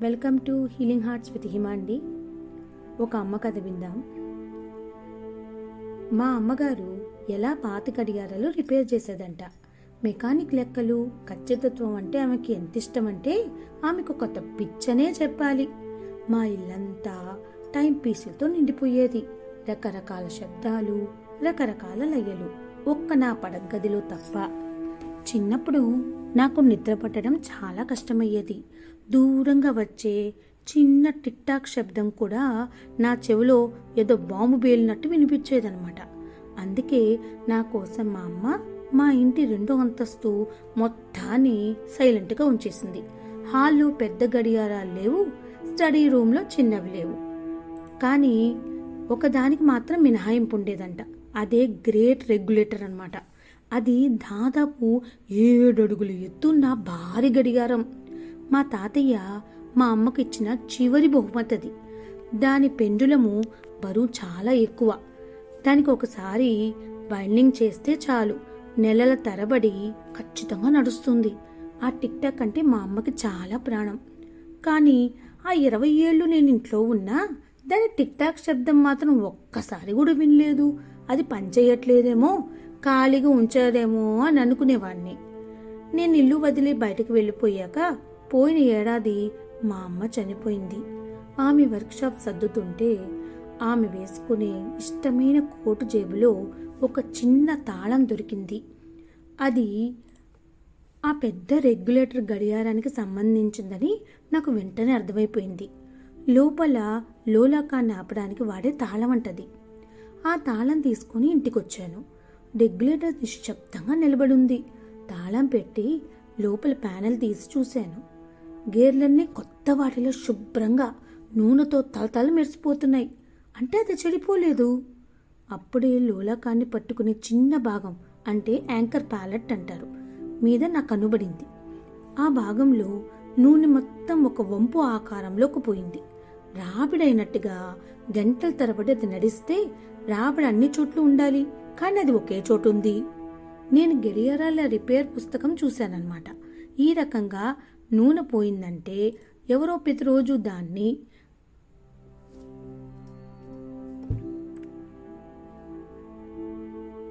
Welcome to healing hearts with Himandi ఒక అమ్మ కథ విందాం. మా అమ్మగారు ఎలా పాత గడియారాలు రిపేర్ చేసేదంట. మెకానిక్ లెక్కలు ఖచ్చితత్వం అంటే ఆమెకి ఎంత ఇష్టం అంటే ఆమెకు కొత్త పిచ్చనే చెప్పాలి. మా ఇల్లంతా టైం పీసులతో నిండిపోయేది. రకరకాల శబ్దాలు రకరకాల లయలు. ఒక్క నా పడగదిలో తప్ప చిన్నప్పుడు నాకు నిద్ర పట్టడం చాలా కష్టమయ్యేది. దూరంగా వచ్చే చిన్న టిక్టాక్ శబ్దం కూడా నా చెవిలో ఏదో బాంబు పేలినట్టు వినిపించేదనమాట అందుకే నా కోసం మా అమ్మ మా ఇంటి రెండో అంతస్తు మొత్తాన్ని సైలెంట్గా ఉంచేసింది. హాల్లో పెద్ద గడియారాలు లేవు స్టడీ రూమ్లో చిన్నవి లేవు. కానీ ఒకదానికి మాత్రం మినహాయింపు ఉండేదంట. అదే గ్రేట్ రెగ్యులేటర్ అనమాట అది దాదాపు ఏడు అడుగులు ఎత్తున్న భారీ గడియారం. మా తాతయ్య మా అమ్మకి ఇచ్చిన చివరి బహుమతి అది దాని పెండులము బరువు చాలా ఎక్కువ. దానికి ఒకసారి బైండింగ్ చేస్తే చాలు. నెలల తరబడి ఖచ్చితంగా నడుస్తుంది. ఆ టిక్ టాక్ అంటే మా అమ్మకి చాలా ప్రాణం. కానీ ఆ ఇరవై ఏళ్ళు నేను ఇంట్లో ఉన్నా దాని టిక్ టాక్ శబ్దం మాత్రం ఒక్కసారి కూడా వినలేదు. అది పనిచేయట్లేదేమో ఖాళీగా ఉంచదేమో అని అనుకునేవాణ్ణి. నేను ఇల్లు వదిలి బయటకు వెళ్ళిపోయాక పోయిన ఏడాది మా అమ్మ చనిపోయింది. ఆమె వర్క్షాప్ సర్దుతుంటే ఆమె వేసుకునే ఇష్టమైన కోటు జేబులో ఒక చిన్న తాళం దొరికింది. అది ఆ పెద్ద రెగ్యులేటర్ గడియారానికి సంబంధించిందని నాకు వెంటనే అర్థమైపోయింది. లోపల లోలాకాన్ని ఆపడానికి వాడే తాళం అంటది. ఆ తాళం తీసుకుని ఇంటికొచ్చాను. రెగ్యులేటర్ నిశ్శబ్దంగా నిలబడుంది. తాళం పెట్టి లోపల ప్యానెల్ తీసి చూశాను. గేర్లన్నీ కొత్త వాటిలో శుభ్రంగా నూనెతో తలతల మెరిసిపోతున్నాయి. అంటే అది చెడిపోలేదు. అప్పుడే లోలకాన్ని పట్టుకునే చిన్న భాగం అంటే యాంకర్ ప్యాలెట్ అంటారు. మీద నాకు కనుబడింది. ఆ భాగంలో నూనె మొత్తం ఒక వంపు ఆకారంలోకి పోయింది. రాబిడైనట్టుగా గంటల తరబడి అది నడిస్తే రాబడి అన్ని చోట్లు ఉండాలి కానీ అది ఒకే చోటు ఉంది నేను గడియారాల రిపేర్ పుస్తకం చూశానన్నమాట. ఈ రకంగా నూనె పోయిందంటే ఎవరో ప్రతిరోజు దాన్ని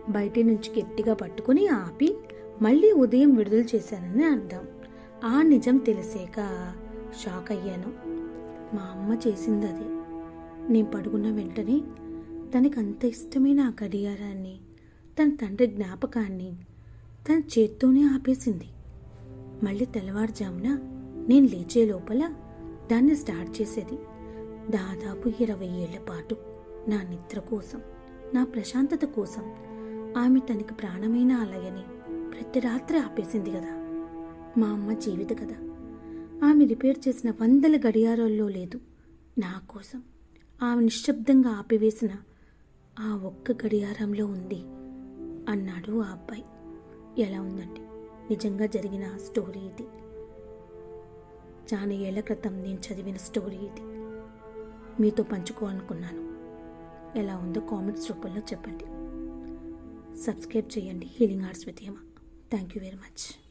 బయటి నుంచి గట్టిగా పట్టుకుని ఆపి మళ్ళీ ఉదయం విడుదల చేశానని అర్థం. ఆ నిజం తెలిసాక షాక్ అయ్యాను మా అమ్మ చేసింది అది నేను పడుకున్న వెంటనే తనకి అంత ఇష్టమైన ఆ గడియారాన్ని తన తండ్రి జ్ఞాపకాన్ని తన చేత్తోనే ఆపేసింది. మళ్ళీ తెల్లవారుజామున నేను లేచే లోపల దాన్ని స్టార్ట్ చేసేది. దాదాపు ఇరవై ఏళ్ళ పాటు నా నిద్ర కోసం నా ప్రశాంతత కోసం ఆమె తనకి ప్రాణమైన అలయని ప్రతి రాత్రి ఆపేసింది కదా. మా అమ్మ జీవిత కదా ఆమె రిపేర్ చేసిన వందల గడియారాల్లో లేదు. నా కోసం ఆమె నిశ్శబ్దంగా ఆపివేసిన ఆ ఒక్క గడియారంలో ఉంది అన్నాడు ఆ అబ్బాయి. ఎలా ఉందండి? నిజంగా జరిగిన స్టోరీ ఇది. చాలా ఏళ్ళ క్రితం నేను చదివిన స్టోరీ ఇది. మీతో పంచుకోవాలనుకున్నాను. ఎలా ఉందో కామెంట్స్ రూపంలో చెప్పండి. సబ్స్క్రైబ్ చేయండి. Healing hearts with thank you very much.